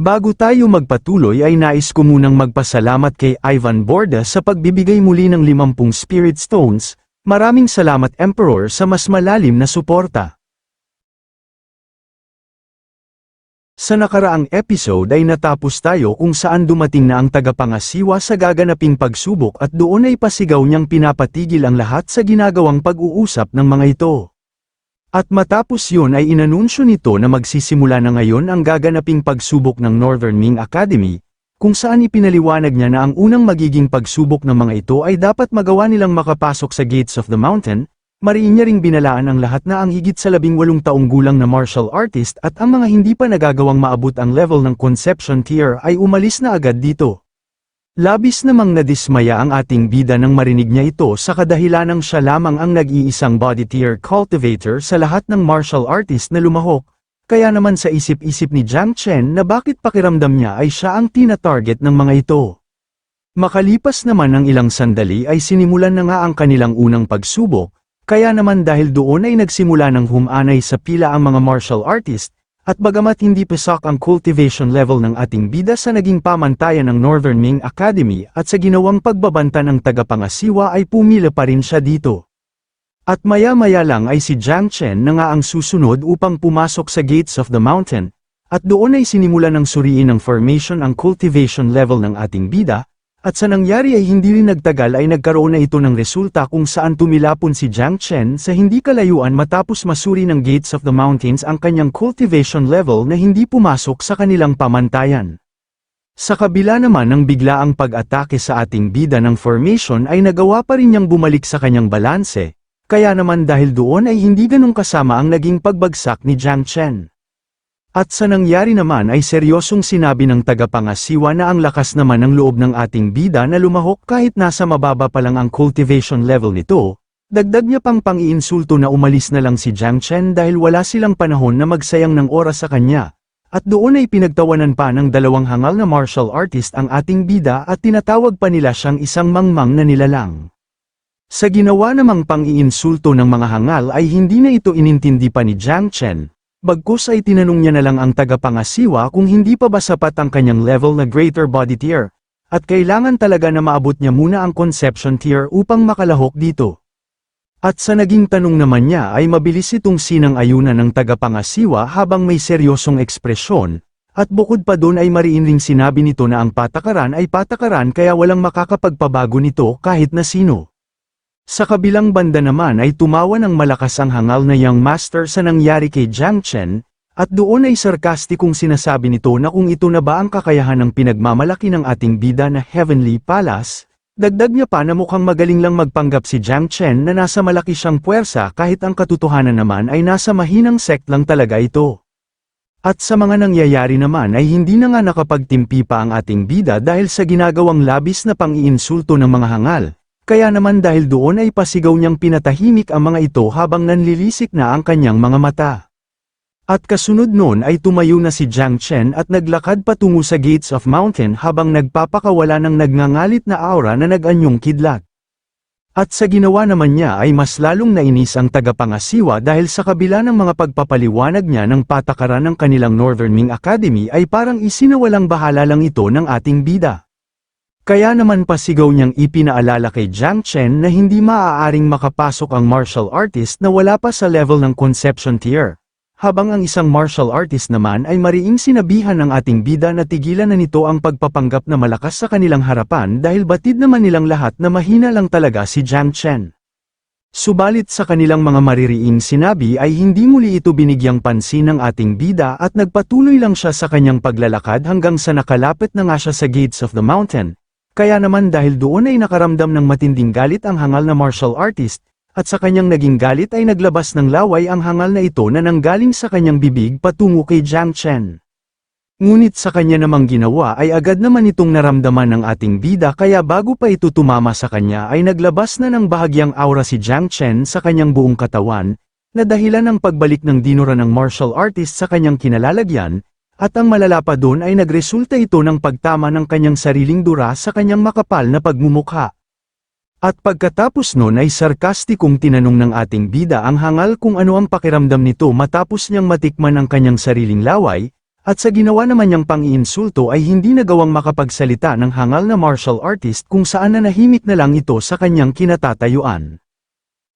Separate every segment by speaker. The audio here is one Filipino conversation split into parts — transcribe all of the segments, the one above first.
Speaker 1: Bago tayo magpatuloy ay nais ko munang magpasalamat kay Ivan Borda sa pagbibigay muli ng 50 Spirit Stones, maraming salamat Emperor sa mas malalim na suporta. Sa nakaraang episode ay natapos tayo kung saan dumating na ang tagapangasiwa sa gaganaping pagsubok at doon ay pasigaw niyang pinapatigil ang lahat sa ginagawang pag-uusap ng mga ito. At matapos yun ay inanunsyo nito na magsisimula na ngayon ang gaganaping pagsubok ng Northern Ming Academy, kung saan ipinaliwanag niya na ang unang magiging pagsubok ng mga ito ay dapat magawa nilang makapasok sa Gates of the Mountain, mariin niya ring binalaan ang lahat na ang higit sa labing walong taong gulang na martial artist at ang mga hindi pa nagagawang maabot ang level ng conception tier ay umalis na agad dito. Labis namang nadismaya ang ating bida nang marinig niya ito sa kadahilanang siya lamang ang nag-iisang body tier cultivator sa lahat ng martial artist na lumahok, kaya naman sa isip-isip ni Jiang Chen na bakit pakiramdam niya ay siya ang tina-target ng mga ito. Makalipas naman ng ilang sandali ay sinimulan na nga ang kanilang unang pagsubok, kaya naman dahil doon ay nagsimula ng humanay sa pila ang mga martial artist, at bagamat hindi pesak ang cultivation level ng ating bida sa naging pamantayan ng Northern Ming Academy at sa ginawang pagbabanta ng tagapangasiwa ay pumila pa rin siya dito. At maya-maya lang ay si Jiang Chen na nga ang susunod upang pumasok sa Gates of the Mountain, at doon ay sinimula ng suriin ng formation ang cultivation level ng ating bida, at sa nangyari ay hindi rin nagtagal ay nagkaroon na ito ng resulta kung saan tumilapon si Jiang Chen sa hindi kalayuan matapos masuri ng Gates of the Mountains ang kanyang cultivation level na hindi pumasok sa kanilang pamantayan. Sa kabila naman ng biglaang pag-atake sa ating bida ng formation ay nagawa pa rin niyang bumalik sa kanyang balanse, kaya naman dahil doon ay hindi ganong kasama ang naging pagbagsak ni Jiang Chen. At sa nangyari naman ay seryosong sinabi ng tagapangasiwa na ang lakas naman ng loob ng ating bida na lumahok kahit nasa mababa pa lang ang cultivation level nito, dagdag niya pang pang-iinsulto na umalis na lang si Jiang Chen dahil wala silang panahon na magsayang ng oras sa kanya, at doon ay pinagtawanan pa ng dalawang hangal na martial artist ang ating bida at tinatawag pa nila siyang isang mangmang na nilalang. Sa ginawa namang pang-iinsulto ng mga hangal ay hindi na ito inintindi pa ni Jiang Chen, Bagkus ay tinanong niya na lang ang tagapangasiwa kung hindi pa ba sapat ang kanyang level na greater body tier, at kailangan talaga na maabot niya muna ang conception tier upang makalahok dito. At sa naging tanong naman niya ay mabilis itong sinang ayunan ng tagapangasiwa habang may seryosong ekspresyon, at bukod pa doon ay mariin ring sinabi nito na ang patakaran ay patakaran kaya walang makakapagpabago nito kahit na sino. Sa kabilang banda naman ay tumawa ng malakas ang hangal na young master sa nangyari kay Jiang Chen, at doon ay sarkastikong sinasabi nito na kung ito na ba ang kakayahan ng pinagmamalaki ng ating bida na Heavenly Palace, dagdag niya pa na mukhang magaling lang magpanggap si Jiang Chen na nasa malaki siyang puwersa kahit ang katotohanan naman ay nasa mahinang sect lang talaga ito. At sa mga nangyayari naman ay hindi na nga nakapagtimpi pa ang ating bida dahil sa ginagawang labis na pang-iinsulto ng mga hangal, kaya naman dahil doon ay pasigaw niyang pinatahimik ang mga ito habang nanlilisik na ang kanyang mga mata. At kasunod noon ay tumayo na si Jiang Chen at naglakad patungo sa Gates of Mountain habang nagpapakawala ng nagngangalit na aura na nag-anyong kidlat. At sa ginawa naman niya ay mas lalong nainis ang tagapangasiwa dahil sa kabila ng mga pagpapaliwanag niya ng patakaran ng kanilang Northern Ming Academy ay parang isinawalang bahala lang ito ng ating bida. Kaya naman pasigaw niyang ipinaalala kay Jiang Chen na hindi maaaring makapasok ang martial artist na wala pa sa level ng conception tier. Habang ang isang martial artist naman ay mariing sinabihan ng ating bida na tigilan na nito ang pagpapanggap na malakas sa kanilang harapan dahil batid naman nilang lahat na mahina lang talaga si Jiang Chen. Subalit sa kanilang mga maririing sinabi ay hindi muli ito binigyang pansin ng ating bida at nagpatuloy lang siya sa kanyang paglalakad hanggang sa nakalapit na nga siya sa gates of the mountain, kaya naman dahil doon ay nakaramdam ng matinding galit ang hangal na martial artist, at sa kanyang naging galit ay naglabas ng laway ang hangal na ito na nanggaling sa kanyang bibig patungo kay Jiang Chen. Ngunit sa kanya namang ginawa ay agad naman itong naramdaman ng ating bida kaya bago pa ito tumama sa kanya ay naglabas na ng bahagyang aura si Jiang Chen sa kanyang buong katawan, na dahilan ng pagbalik ng dinura ng martial artist sa kanyang kinalalagyan, at ang malala pa doon ay nagresulta ito ng pagtama ng kanyang sariling dura sa kanyang makapal na pagmumukha. At pagkatapos noon ay sarkastikong tinanong ng ating bida ang hangal kung ano ang pakiramdam nito matapos niyang matikman ang kanyang sariling laway, At sa ginawa naman niyang pang-iinsulto ay hindi nagawang makapagsalita ng hangal na martial artist kung saan nanahimik na lang ito sa kanyang kinatatayuan.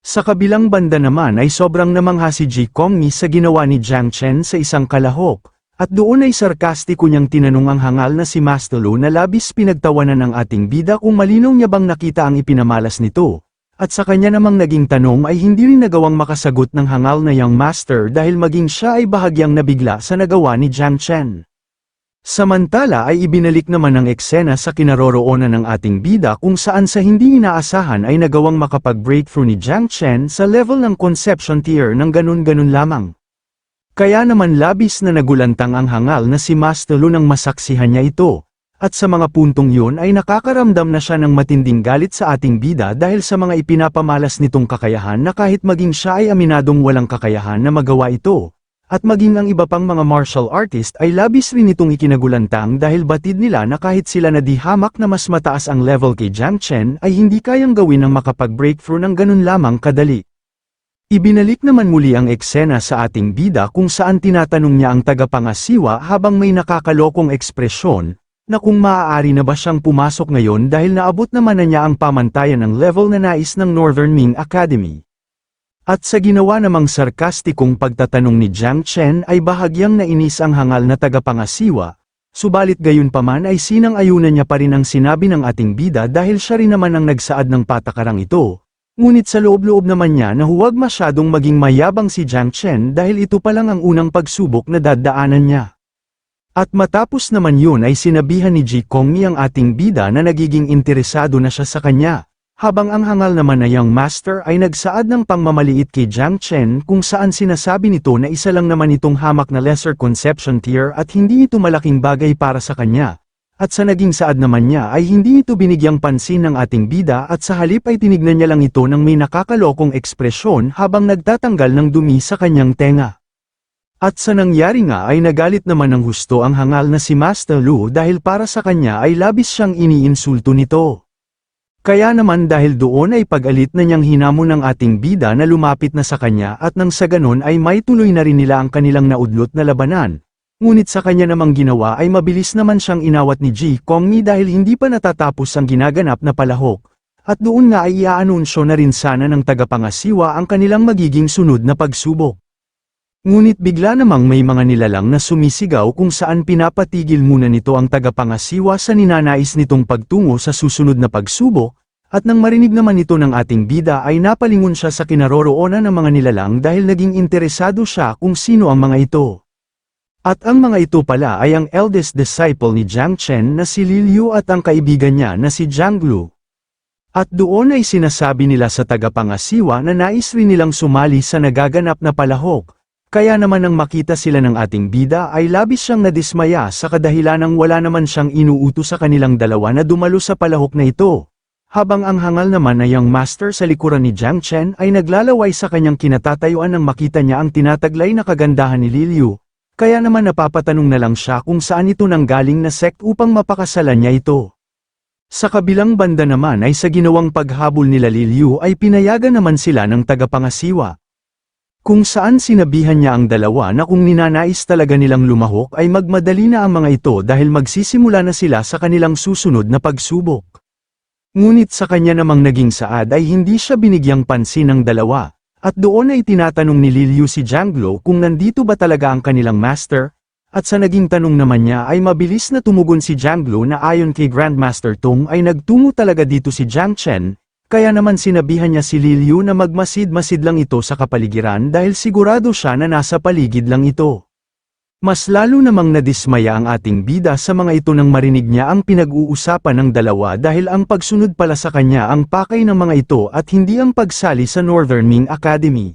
Speaker 1: Sa kabilang banda naman ay sobrang namangha si Ji Kongmi sa ginawa ni Jiang Chen sa isang kalahok, at doon ay sarkastiko niyang tinanong ang hangal na si Master Lu na labis pinagtawanan ng ating bida kung malinaw niya bang nakita ang ipinamalas nito. At sa kanya namang naging tanong ay hindi rin nagawang makasagot ng hangal na young master dahil maging siya ay bahagyang nabigla sa nagawa ni Jiang Chen. Samantala ay ibinalik naman ng eksena sa kinaroroonan ng ating bida kung saan sa hindi inaasahan ay nagawang makapag-breakthrough ni Jiang Chen sa level ng conception tier ng ganun-ganun lamang. Kaya naman labis na nagulantang ang hangal na si Master Lu nang masaksihan niya ito, at sa mga puntong yun ay nakakaramdam na siya ng matinding galit sa ating bida dahil sa mga ipinapamalas nitong kakayahan na kahit maging siya ay aminadong walang kakayahan na magawa ito. At maging ang iba pang mga martial artist ay labis rin itong ikinagulantang dahil batid nila na kahit sila na di hamak na mas mataas ang level kay Jiang Chen ay hindi kayang gawin ng makapag-breakthrough ng ganun lamang kadali. Ibinalik naman muli ang eksena sa ating bida kung saan tinatanong niya ang tagapangasiwa habang may nakakalokong ekspresyon, na kung maaari na ba siyang pumasok ngayon dahil naabot naman na niya ang pamantayan ng level na nais ng Northern Ming Academy. At sa ginawa namang sarkastikong pagtatanong ni Jiang Chen ay bahagyang nainis ang hangal na tagapangasiwa, subalit gayon paman ay sinang ayunan niya pa rin ang sinabi ng ating bida dahil siya rin naman ang nagsaad ng patakarang ito, ngunit sa loob-loob naman niya na huwag masyadong maging mayabang si Jiang Chen dahil ito pa lang ang unang pagsubok na dadaanan niya. At matapos naman yun ay sinabihan ni Ji Kongmi ang ating bida na nagiging interesado na siya sa kanya, habang ang hangal naman na young master ay nagsaad ng pangmamaliit kay Jiang Chen kung saan sinasabi nito na isa lang naman itong hamak na lesser conception tier at hindi ito malaking bagay para sa kanya. At sa naging saad naman niya ay hindi ito binigyang pansin ng ating bida at sa halip ay tinignan niya lang ito ng may nakakalokong ekspresyon habang nagtatanggal ng dumi sa kanyang tenga. At sa nangyari nga ay nagalit naman ng husto ang hangal na si Master Lu dahil para sa kanya ay labis siyang iniinsulto nito. Kaya naman dahil doon ay pag-alit na niyang hinamon ng ating bida na lumapit na sa kanya at nang sa ganon ay may tuloy na rin nila ang kanilang naudlot na labanan. Ngunit sa kanya namang ginawa ay mabilis naman siyang inawat ni Ji Kongmi dahil hindi pa natatapos ang ginaganap na palahok. At doon nga ay iaanunsyo na rin sana ng tagapangasiwa ang kanilang magiging sunod na pagsubok. Ngunit bigla namang may mga nilalang na sumisigaw kung saan pinapatigil muna nito ang tagapangasiwa sa ninanais nitong pagtungo sa susunod na pagsubok, at nang marinig naman ito ng ating bida ay napalingon siya sa kinaroroonan ng mga nilalang dahil naging interesado siya kung sino ang mga ito. At ang mga ito pala ay ang eldest disciple ni Jiang Chen na si Liliu at ang kaibigan niya na si Jiang Lu. At doon ay sinasabi nila sa tagapangasiwa na nais rin nilang sumali sa nagaganap na palahok, kaya naman nang makita sila ng ating bida ay labis siyang nadismaya sa kadahilanang wala naman siyang inuuto sa kanilang dalawa na dumalo sa palahok na ito. Habang ang hangal naman na young master sa likuran ni Jiang Chen ay naglalaway sa kanyang kinatatayuan nang makita niya ang tinataglay na kagandahan ni Liliu, kaya naman napapatanong na lang siya kung saan ito nanggaling na sect upang mapakasalan niya ito. Sa kabilang banda naman ay sa ginawang paghabol nila Liliu ay pinayagan naman sila ng tagapangasiwa. Kung saan sinabihan niya ang dalawa na kung ninanais talaga nilang lumahok ay magmadali na ang mga ito dahil magsisimula na sila sa kanilang susunod na pagsubok. Ngunit sa kanya namang naging saad ay hindi siya binigyang pansin ng dalawa, at doon ay tinatanong ni Liliu si Janglo kung nandito ba talaga ang kanilang master, at sa naging tanong naman niya ay mabilis na tumugon si Janglo na ayon kay Grandmaster Tong ay nagtungo talaga dito si Jiang Chen, kaya naman sinabihan niya si Liliu na magmasid-masid lang ito sa kapaligiran dahil sigurado siya na nasa paligid lang ito. Mas lalo namang nadismaya ang ating bida sa mga ito nang marinig niya ang pinag-uusapan ng dalawa dahil ang pagsunod pala sa kanya ang pakay ng mga ito at hindi ang pagsali sa Northern Ming Academy.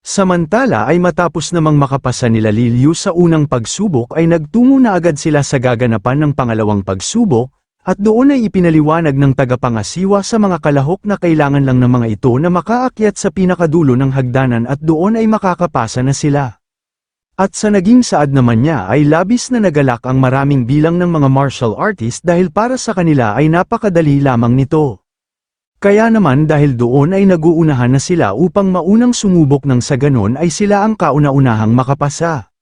Speaker 1: Samantala ay matapos namang makapasa nila Liliu sa unang pagsubok ay nagtungo na agad sila sa gaganapan ng pangalawang pagsubok, at doon ay ipinaliwanag ng tagapangasiwa sa mga kalahok na kailangan lang ng mga ito na makaakyat sa pinakadulo ng hagdanan at doon ay makakapasa na sila. At sa naging saad naman niya ay labis na nagalak ang maraming bilang ng mga martial artist dahil para sa kanila ay napakadali lamang nito. Kaya naman dahil doon ay naguunahan na sila upang maunang sumubok ng sa ganon ay sila ang kauna-unahang makapasa.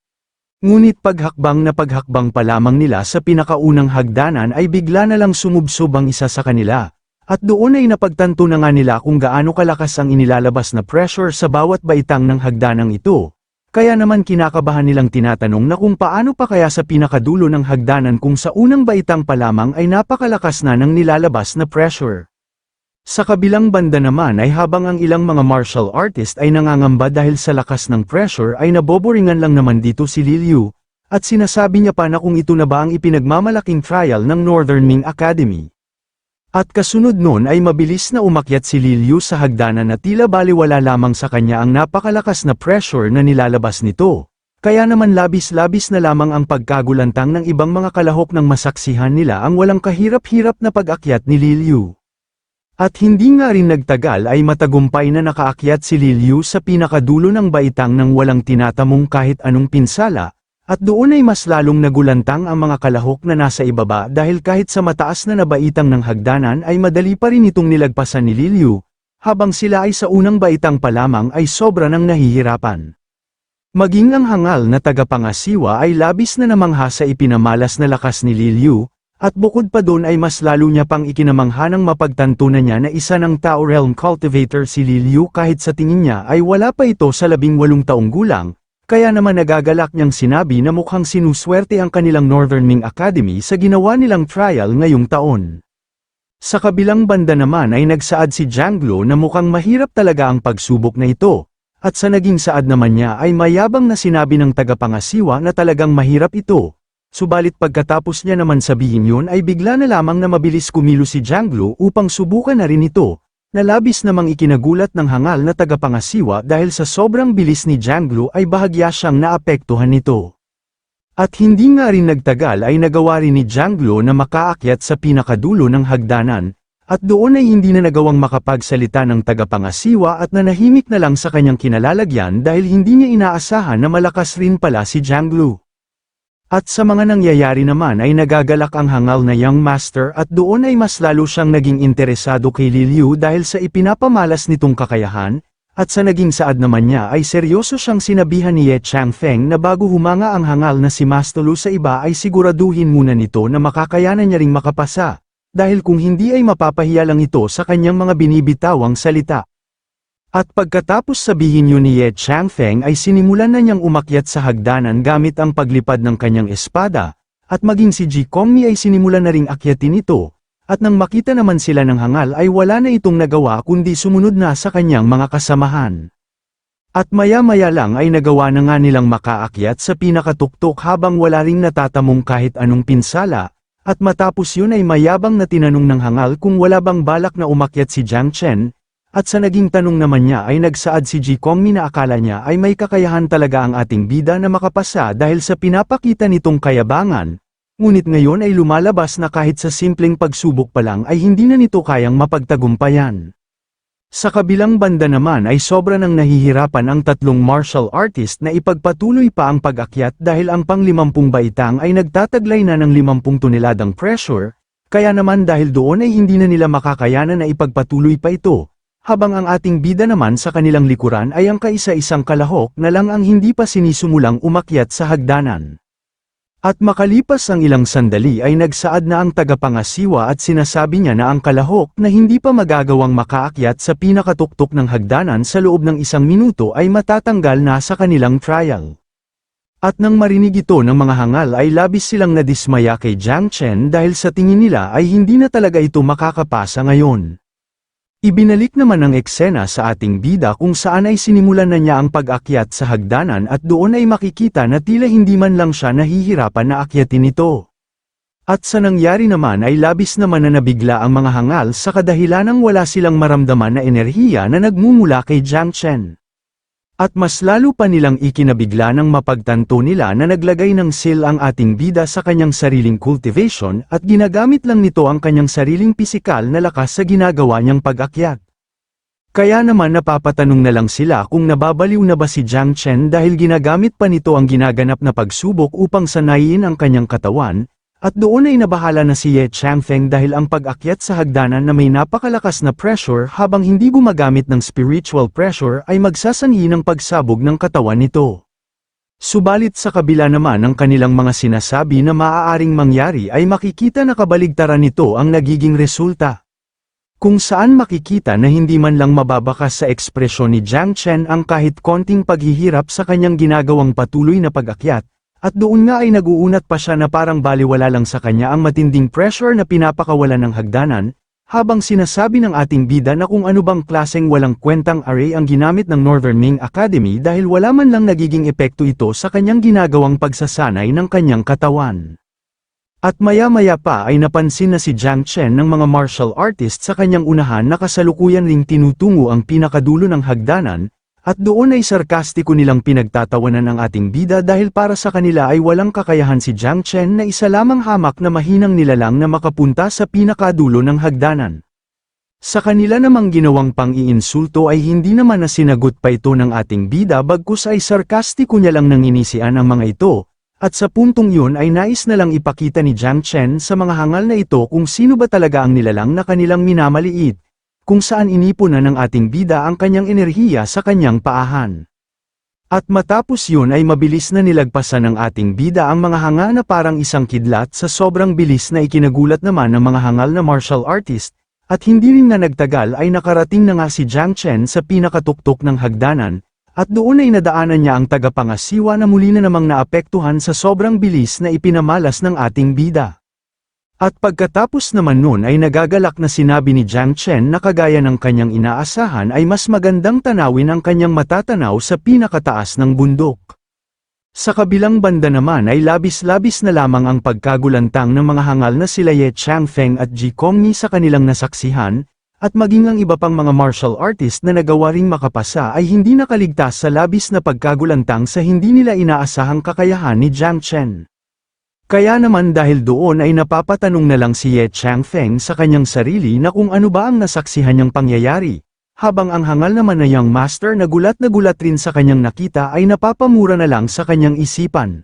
Speaker 1: Ngunit paghakbang na paghakbang pa lamang nila sa pinakaunang hagdanan ay bigla na lang sumubsob ang isa sa kanila. At doon ay napagtanto na nga nila kung gaano kalakas ang inilalabas na pressure sa bawat baitang ng hagdanang ito. Kaya naman kinakabahan nilang tinatanong na kung paano pa kaya sa pinakadulo ng hagdanan kung sa unang baitang pa lamang ay napakalakas na ng nilalabas na pressure. Sa kabilang banda naman ay habang ang ilang mga martial artist ay nangangamba dahil sa lakas ng pressure ay naboboringan lang naman dito si Liliu, at sinasabi niya pa na kung ito na ba ang ipinagmamalaking trial ng Northern Ming Academy. At kasunod nun ay mabilis na umakyat si Liliu sa hagdanan na tila baliwala lamang sa kanya ang napakalakas na pressure na nilalabas nito. Kaya naman labis-labis na lamang ang pagkagulantang ng ibang mga kalahok ng masaksihan nila ang walang kahirap-hirap na pag-akyat ni Liliu. At hindi nga rin nagtagal ay matagumpay na nakaakyat si Liliu sa pinakadulo ng baitang ng walang tinatamong kahit anong pinsala, at doon ay mas lalong nagulantang ang mga kalahok na nasa ibaba dahil kahit sa mataas na nabaitang ng hagdanan ay madali pa rin itong nilagpasan ni Liliu, habang sila ay sa unang baitang pa lamang ay sobra nang nahihirapan. Maging ang hangal na tagapangasiwa ay labis na namangha sa ipinamalas na lakas ni Liliu, at bukod pa doon ay mas lalo niya pang ikinamangha ng mapagtanto na niya na isa ng Tao Realm Cultivator si Liliu kahit sa tingin niya ay wala pa ito sa labing walong taong gulang, kaya naman nagagalak niyang sinabi na mukhang sinuswerte ang kanilang Northern Ming Academy sa ginawa nilang trial ngayong taon. Sa kabilang banda naman ay nagsaad si Janglo na mukhang mahirap talaga ang pagsubok na ito, at sa naging saad naman niya ay mayabang na sinabi ng tagapangasiwa na talagang mahirap ito. Subalit pagkatapos niya naman sabihin yun ay bigla na lamang na mabilis kumilo si Janglo upang subukan na rin ito, na labis namang ikinagulat ng hangal na tagapangasiwa dahil sa sobrang bilis ni Janglo ay bahagya siyang naapektuhan nito. At hindi nga rin nagtagal ay nagawa rin ni Janglo na makaakyat sa pinakadulo ng hagdanan, at doon ay hindi na nagawang makapagsalita ng tagapangasiwa at nanahimik na lang sa kanyang kinalalagyan dahil hindi niya inaasahan na malakas rin pala si Janglo. At sa mga nangyayari naman ay nagagalak ang hangal na young master at doon ay mas lalo siyang naging interesado kay Liliu dahil sa ipinapamalas nitong kakayahan, at sa naging saad naman niya ay seryoso siyang sinabihan ni Ye Changfeng na bago humanga ang hangal na si Mastolo sa iba ay siguraduhin muna nito na makakayanan niya ring makapasa, dahil kung hindi ay mapapahiya lang ito sa kanyang mga binibitawang salita. At pagkatapos sabihin yun ni Ye Changfeng ay sinimulan na niyang umakyat sa hagdanan gamit ang paglipad ng kanyang espada, at maging si Ji Kongmi ay sinimulan na ring akyatin ito, at nang makita naman sila ng hangal ay wala na itong nagawa kundi sumunod na sa kanyang mga kasamahan. At maya-maya lang ay nagawa na nga nilang makaakyat sa pinakatuktok habang wala ring natatamong kahit anong pinsala, at matapos yun ay mayabang na tinanong ng hangal kung wala bang balak na umakyat si Jiang Chen, at sa naging tanong naman niya ay nagsaad si Ji Kongmi na akala niya ay may kakayahan talaga ang ating bida na makapasa dahil sa pinapakita nitong kayabangan, ngunit ngayon ay lumalabas na kahit sa simpleng pagsubok pa lang ay hindi na nito kayang mapagtagumpayan. Sa kabilang banda naman ay sobra nang nahihirapan ang tatlong martial artist na ipagpatuloy pa ang pag-akyat dahil ang pang-limampung baitang ay nagtataglay na ng limampung toneladang pressure, kaya naman dahil doon ay hindi na nila makakayanan na ipagpatuloy pa ito, habang ang ating bida naman sa kanilang likuran ay ang kaisa-isang kalahok na lang ang hindi pa sinisumulang umakyat sa hagdanan. At makalipas ang ilang sandali ay nagsaad na ang tagapangasiwa at sinasabi niya na ang kalahok na hindi pa magagawang makaakyat sa pinakatuktok ng hagdanan sa loob ng isang minuto ay matatanggal na sa kanilang trial. At nang marinig ito ng mga hangal ay labis silang nadismaya kay Jiang Chen dahil sa tingin nila ay hindi na talaga ito makakapasa ngayon. Ibinalik naman ang eksena sa ating bida kung saan ay sinimulan na niya ang pag-akyat sa hagdanan at doon ay makikita na tila hindi man lang siya nahihirapan na akyatin ito. At sa nangyari naman ay labis naman na nabigla ang mga hangal sa kadahilanang wala silang maramdaman na enerhiya na nagmumula kay Jiang Chen. At mas lalo pa nilang ikinabigla ng mapagtanto nila na naglagay ng seal ang ating bida sa kanyang sariling cultivation at ginagamit lang nito ang kanyang sariling pisikal na lakas sa ginagawa niyang pag-akyat. Kaya naman napapatanong na lang sila kung nababaliw na ba si Jiang Chen dahil ginagamit pa nito ang ginaganap na pagsubok upang sanayin ang kanyang katawan, at doon ay nabahala na si Ye Changfeng dahil ang pag-akyat sa hagdanan na may napakalakas na pressure habang hindi gumagamit ng spiritual pressure ay magsasanhi ng pagsabog ng katawan nito. Subalit sa kabila naman ng kanilang mga sinasabi na maaaring mangyari ay makikita na kabaligtaran nito ang nagiging resulta. Kung saan makikita na hindi man lang mababakas sa ekspresyon ni Jiang Chen ang kahit konting paghihirap sa kanyang ginagawang patuloy na pag-akyat, at doon nga ay naguunat pa siya na parang baliwala lang sa kanya ang matinding pressure na pinapakawalan ng hagdanan, habang sinasabi ng ating bida na kung ano bang klaseng walang kwentang array ang ginamit ng Northern Ming Academy dahil wala man lang nagiging epekto ito sa kanyang ginagawang pagsasanay ng kanyang katawan. At maya-maya pa ay napansin na si Jiang Chen ng mga martial artist sa kanyang unahan na kasalukuyan ring tinutungo ang pinakadulo ng hagdanan, at doon ay sarkastiko nilang pinagtatawanan ang ating bida dahil para sa kanila ay walang kakayahan si Jiang Chen na isa lamang hamak na mahinang nilalang na makapunta sa pinakadulo ng hagdanan. Sa kanila namang ginawang pang-iinsulto ay hindi naman na sinagot pa ito ng ating bida bagkus ay sarkastiko niya lang nanginisian ang mga ito, at sa puntong yun ay nais na lang ipakita ni Jiang Chen sa mga hangal na ito kung sino ba talaga ang nilalang na kanilang minamaliit, kung saan inipon ng ating bida ang kanyang enerhiya sa kanyang paahan. At matapos yun ay mabilis na nilagpasan ng ating bida ang mga hanga na parang isang kidlat sa sobrang bilis na ikinagulat naman ng mga hangal na martial artist, at hindi rin na nagtagal ay nakarating na nga si Jiang Chen sa pinakatuktok ng hagdanan, at doon ay nadaanan niya ang tagapangasiwa na muli na namang naapektuhan sa sobrang bilis na ipinamalas ng ating bida. At pagkatapos naman nun ay nagagalak na sinabi ni Jiang Chen na kagaya ng kanyang inaasahan ay mas magandang tanawin ang kanyang matatanaw sa pinakataas ng bundok. Sa kabilang banda naman ay labis-labis na lamang ang pagkagulantang ng mga hangal na sila Ye Changfeng at Ji Kongni sa kanilang nasaksihan, at maging ang iba pang mga martial artist na nagawa ring makapasa ay hindi nakaligtas sa labis na pagkagulantang sa hindi nila inaasahang kakayahan ni Jiang Chen. Kaya naman dahil doon ay napapatanong na lang si Ye Changfeng sa kanyang sarili na kung ano ba ang nasaksihan niyang pangyayari, habang ang hangal naman na young master na gulat na gulat rin sa kanyang nakita ay napapamura na lang sa kanyang isipan.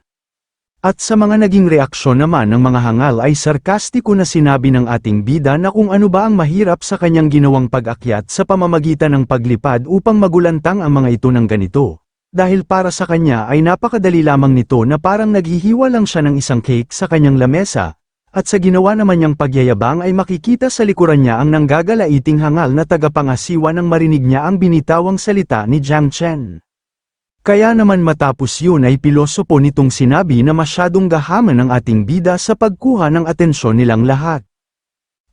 Speaker 1: At sa mga naging reaksyon naman ng mga hangal ay sarkastiko na sinabi ng ating bida na kung ano ba ang mahirap sa kanyang ginawang pag-akyat sa pamamagitan ng paglipad upang magulantang ang mga ito ng ganito. Dahil para sa kanya ay napakadali lamang nito na parang naghihiwa lang siya ng isang cake sa kanyang lamesa, at sa ginawa naman niyang pagyayabang ay makikita sa likuran niya ang nanggagalaiting hangal na tagapangasiwa nang marinig niya ang binitawang salita ni Jiang Chen. Kaya naman matapos yun ay pilosopo nitong sinabi na masyadong gahaman ang ating bida sa pagkuha ng atensyon nilang lahat.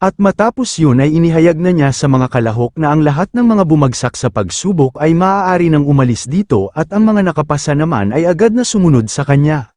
Speaker 1: At matapos yun ay inihayag na niya sa mga kalahok na ang lahat ng mga bumagsak sa pagsubok ay maaari nang umalis dito at ang mga nakapasa naman ay agad na sumunod sa kanya.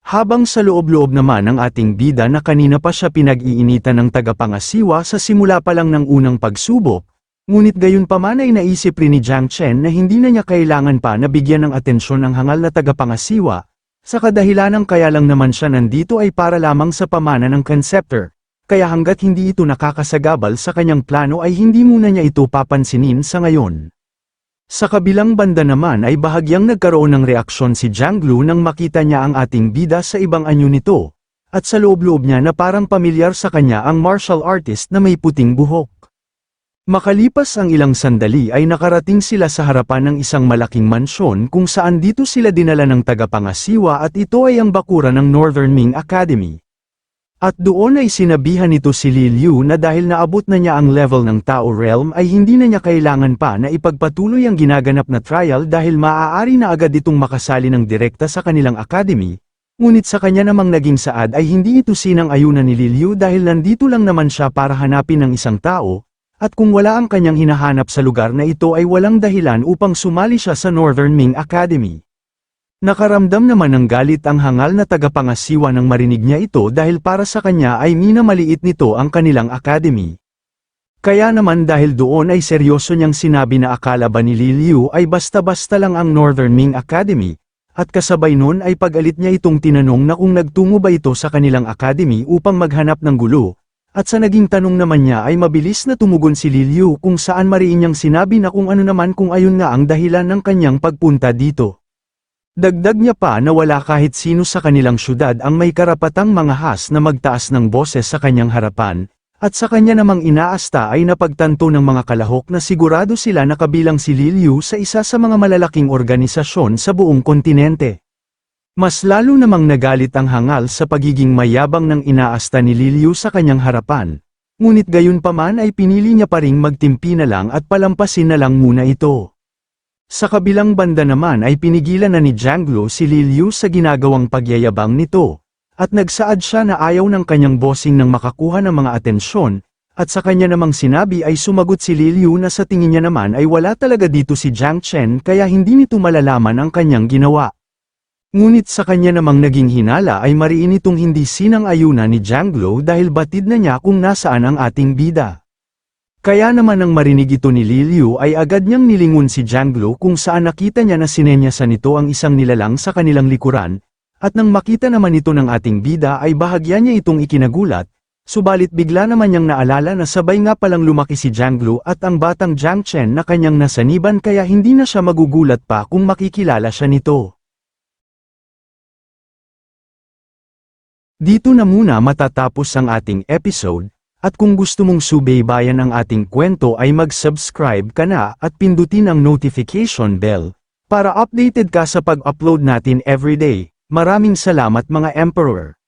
Speaker 1: Habang sa loob-loob naman ang ating bida na kanina pa siya pinag-iinitan ng tagapangasiwa sa simula pa lang ng unang pagsubok, ngunit gayon pa man ay naisip rin ni Jiang Chen na hindi na niya kailangan pa na bigyan ng atensyon ang hangal na tagapangasiwa, sa kadahilanang kaya lang naman siya nandito ay para lamang sa pamana ng conceptor, kaya hanggat hindi ito nakakasagabal sa kanyang plano ay hindi muna niya ito papansinin sa ngayon. Sa kabilang banda naman ay bahagyang nagkaroon ng reaksyon si Jiang Lu nang makita niya ang ating bida sa ibang anyo nito, at sa loob-loob niya na parang pamilyar sa kanya ang martial artist na may puting buhok. Makalipas ang ilang sandali ay nakarating sila sa harapan ng isang malaking mansyon kung saan dito sila dinala ng tagapangasiwa at ito ay ang bakura ng Northern Ming Academy. At doon ay sinabihan nito si Li Liu na dahil naabot na niya ang level ng Tao Realm ay hindi na niya kailangan pa na ipagpatuloy ang ginaganap na trial dahil maaari na agad itong makasali ng direkta sa kanilang academy, ngunit sa kanya namang naging saad ay hindi ito sinang ayunan ni Li Liu dahil nandito lang naman siya para hanapin ng isang tao, at kung wala ang kanyang hinahanap sa lugar na ito ay walang dahilan upang sumali siya sa Northern Ming Academy. Nakaramdam naman ng galit ang hangal na tagapangasiwa nang marinig niya ito dahil para sa kanya ay minamaliit nito ang kanilang academy. Kaya naman dahil doon ay seryoso niyang sinabi na akala ba ni Li Liu ay basta-basta lang ang Northern Ming Academy, at kasabay nun ay pagalit niya itong tinanong na kung nagtungo ba ito sa kanilang academy upang maghanap ng gulo, at sa naging tanong naman niya ay mabilis na tumugon si Li Liu kung saan mariin niyang sinabi na kung ano naman kung ayun nga ang dahilan ng kanyang pagpunta dito. Dagdag niya pa na wala kahit sino sa kanilang syudad ang may karapatang mangahas na magtaas ng boses sa kanyang harapan, at sa kanya namang inaasta ay napagtanto ng mga kalahok na sigurado sila na kabilang si Liliu sa isa sa mga malalaking organisasyon sa buong kontinente. Mas lalo namang nagalit ang hangal sa pagiging mayabang ng inaasta ni Liliu sa kanyang harapan. Ngunit gayon paman ay pinili niya pa ring magtimpi na lang at palampasin na lang muna ito. Sa kabilang banda naman ay pinigilan na ni Janglo si Liliu sa ginagawang pagyayabang nito, at nagsaad siya na ayaw ng kanyang bossing nang makakuha ng mga atensyon, at sa kanya namang sinabi ay sumagot si Liliu na sa tingin niya naman ay wala talaga dito si Jiang Chen kaya hindi nito malalaman ang kanyang ginawa. Ngunit sa kanya namang naging hinala ay mariin itong hindi sinang ayuna ni Janglo dahil batid na niya kung nasaan ang ating bida. Kaya naman nang marinig ito ni Liliu ay agad niyang nilingon si Janglo kung saan nakita niya na sinenyasan nito ang isang nilalang sa kanilang likuran, at nang makita naman ito ng ating bida ay bahagya niya itong ikinagulat, subalit bigla naman niyang naalala na sabay nga palang lumaki si Janglo at ang batang Jiang Chen na kanyang nasaniban kaya hindi na siya magugulat pa kung makikilala siya nito. Dito na muna matatapos ang ating episode, at kung gusto mong subaybayan ang ating kwento ay mag-subscribe ka na at pindutin ang notification bell, para updated ka sa pag-upload natin everyday. Maraming salamat mga Emperor!